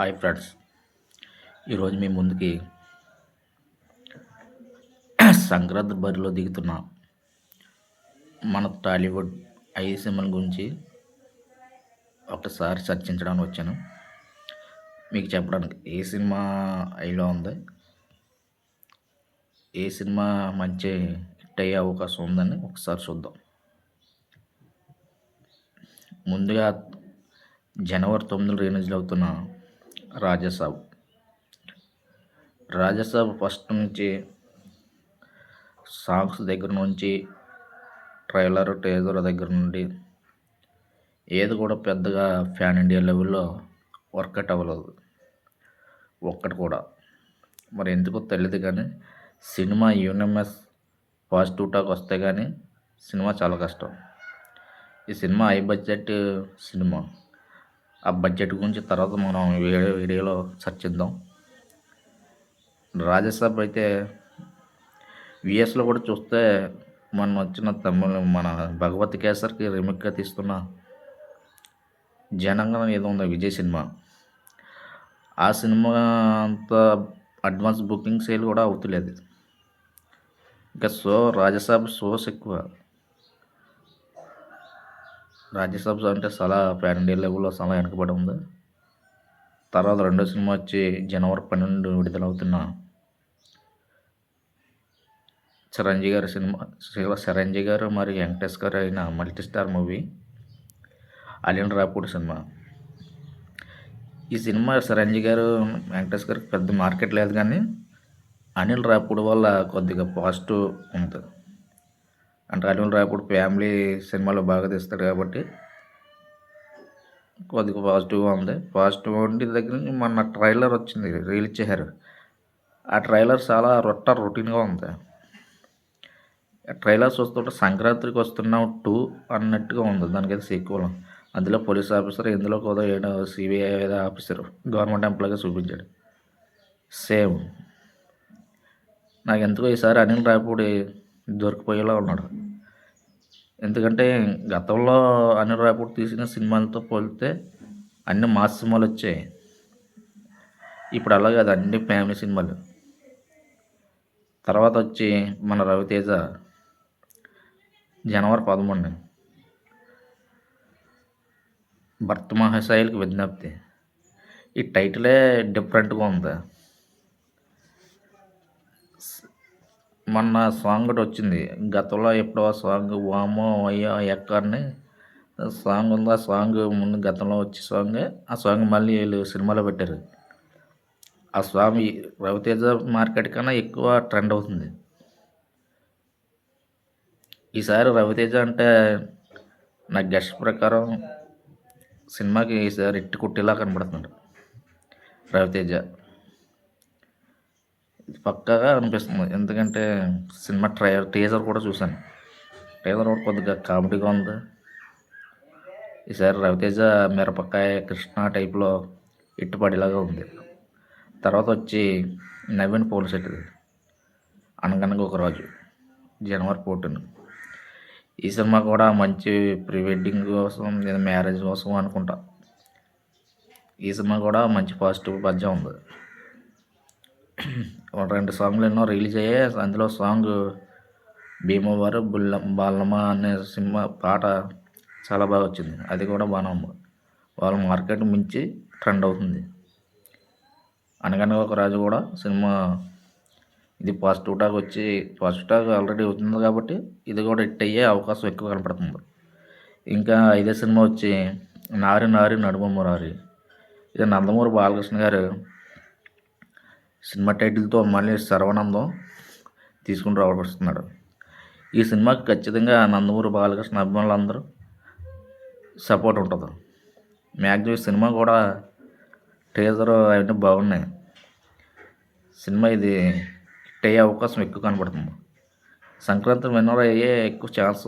Hi friends. ఈరోజు మీ ముందుకి సంక్రాంతి బరిలో దిగుతున్న మన టాలీవుడ్ ఐదు సినిమాల గురించి ఒకసారి చర్చించడానికి వచ్చాను. మీకు చెప్పడానికి ఏ సినిమా ఐలో ఉంది? ఏ సినిమా మంచి హిట్ అయ్యే అవకాశం ఉందని ఒకసారి చూద్దాం. ముందుగా జనవరి తొమ్మిది రిలీజ్ అవుతున్న రాజసాబ్ రాజసాబ్ ఫస్ట్ నుంచి సాంగ్స్ దగ్గర నుంచి ట్రైలర్ టేజర్ దగ్గర నుండి ఏది కూడా పెద్దగా ఫ్యాన్ ఇండియా లెవెల్లో వర్కౌట్ అవ్వలేదు. ఒక్కటి కూడా. మరి ఎందుకో తెలియదు కానీ సినిమా యూనిమస్ పాజిటివ్ టాక్ వస్తే కానీ సినిమా చాలా కష్టం. ఈ సినిమా హై బడ్జెట్ సినిమా. ఆ బడ్జెట్ గురించి తర్వాత మనం వీడియో వీడియోలో చర్చిద్దాం రాజసాబ్ అయితే విఎస్లో కూడా చూస్తే మనం వచ్చిన తమిళ మన భగవత్ కేసర్కి రిమిక్గా తీస్తున్న జనంగా ఏదో ఉంది విజయ్ సినిమా. ఆ సినిమా అంత అడ్వాన్స్ బుకింగ్ సేల్ కూడా అవుతులేదు. ఇంకా సో రాజసాబ్ షోస్ ఎక్కువ రాజ్యసభ అంటే చాలా ప్యాన్ ఇండియా లెవెల్లో చాలా వెనకబడి ఉంది. తర్వాత రెండో సినిమా వచ్చి జనవరి పన్నెండు విడుదలవుతున్న చిరంజీవి గారి సినిమా చిరంజీవి గారు మరియు వెంకటేష్ గారు అయిన మల్టీ స్టార్ మూవీ అలియన్ రాపూడి సినిమా. ఈ సినిమా చిరంజీవి గారు వెంకటేష్ గారికి పెద్ద మార్కెట్ లేదు కానీ అనిల్ రాపూడి వల్ల కొద్దిగా పాజిటివ్ ఉంది. అంటే అనిల్ రాయపూడి ఫ్యామిలీ సినిమాలో బాగా తీస్తాడు కాబట్టి కొద్దిగా పాజిటివ్గా ఉంది. పాజిటివ్ ఉండి దగ్గర నుంచి మొన్న ట్రైలర్ వచ్చింది రీల్ చేశారు. ఆ ట్రైలర్ చాలా రొట్ట రొటీన్గా ఉంది. ట్రైలర్స్ వస్తుంటే సంక్రాంతికి వస్తున్నాం టూ అన్నట్టుగా ఉంది. దానికైతే సీక్వల్ అందులో పోలీస్ ఆఫీసర్ ఇందులో కూడా ఏదో సిబిఐ ఏదో ఆఫీసర్ గవర్నమెంట్ ఎంప్లాయ్గా చూపించాడు. సేమ్. నాకు ఎందుకో ఈసారి అనిల్ రాయపూడి దొరికిపోయేలా ఉన్నాడు. ఎందుకంటే గతంలో అనిల్ రాపూడి తీసిన సినిమాలతో పోలితే అన్ని మాస్ సినిమాలు వచ్చాయి. ఇప్పుడు అలా కాదు అన్ని ఫ్యామిలీ సినిమాలు. తర్వాత వచ్చి మన రవితేజ జనవరి పదమూడు భర్త మహాశైలికి విజ్ఞప్తి. ఈ టైటిలే డిఫరెంట్గా ఉంది. మొన్న సాంగ్ ఒకటి వచ్చింది. గతంలో ఎప్పుడో సాంగ్ వామో అయ్యో ఎక్కడిని సాంగ్ ఉంది ఆ సాంగ్ ముందు గతంలో వచ్చే సాంగ్. ఆ సాంగ్ మళ్ళీ వీళ్ళు సినిమాలో పెట్టారు. ఆ స్వామి రవితేజ మార్కెట్ కన్నా ఎక్కువ ట్రెండ్ అవుతుంది. ఈసారి రవితేజ అంటే నా గెస్ట్ ప్రకారం సినిమాకి ఈసారి ఇట్టి కుట్టేలా కనబడుతున్నాడు రవితేజ. పక్కాగా అనిపిస్తుంది. ఎందుకంటే సినిమా ట్రై టీజర్ కూడా చూశాను. టీజర్ కూడా కొద్దిగా కామెడీగా ఉంది. ఈసారి రవితేజ మిరపకాయ కృష్ణ టైప్లో ఇట్టుపడేలాగా ఉంది. తర్వాత వచ్చి నవీన్ పోలిసెట్టిది అనగనగా ఒక రోజు జనవరి ఫోర్టీన్. ఈ సినిమా కూడా మంచి ప్రీ వెడ్డింగ్ కోసం లేదా మ్యారేజ్ కోసం అనుకుంటా. ఈ సినిమా కూడా మంచి పాజిటివ్ బజ్జా ఉంది. రెండు సాంగ్లు ఎన్నో రిలీజ్ అయ్యాయి. అందులో సాంగ్ భీమవరం బుల్ల బాలమ్మ అనే సినిమా పాట చాలా బాగా వచ్చింది. అది కూడా బాగానే వాళ్ళ మార్కెట్ మించి ట్రెండ్ అవుతుంది. అనగనగా ఒక రాజు కూడా సినిమా ఇది పాజిటివ్ టాక్ వచ్చి పాజిటివ్ టాక్ ఆల్రెడీ అవుతుంది కాబట్టి ఇది కూడా హిట్ అయ్యే అవకాశం ఎక్కువ కనపడుతుంది. ఇంకా ఇదే సినిమా వచ్చి నారి నారి నడుమ మురారి ఇది నందమూరి బాలకృష్ణ గారు సినిమా టైటిల్తో మళ్ళీ సర్వానందం తీసుకుని రావస్తున్నాడు ఈ సినిమాకి ఖచ్చితంగా నందమూరి బాలకృష్ణ అభిమానులు అందరూ సపోర్ట్ ఉంటుంది. మ్యాక్సిమం సినిమా కూడా టీజర్ అవన్నీ బాగున్నాయి. సినిమా ఇది హిట్ అయ్యే అవకాశం ఎక్కువ కనపడుతుంది. సంక్రాంతి విన్నర్ అయ్యే ఎక్కువ ఛాన్స్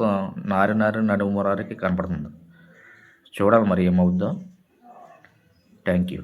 నారి నారి నడుమురారికి కనపడుతుంది. చూడాలి మరి ఏమవుద్దో. Thank you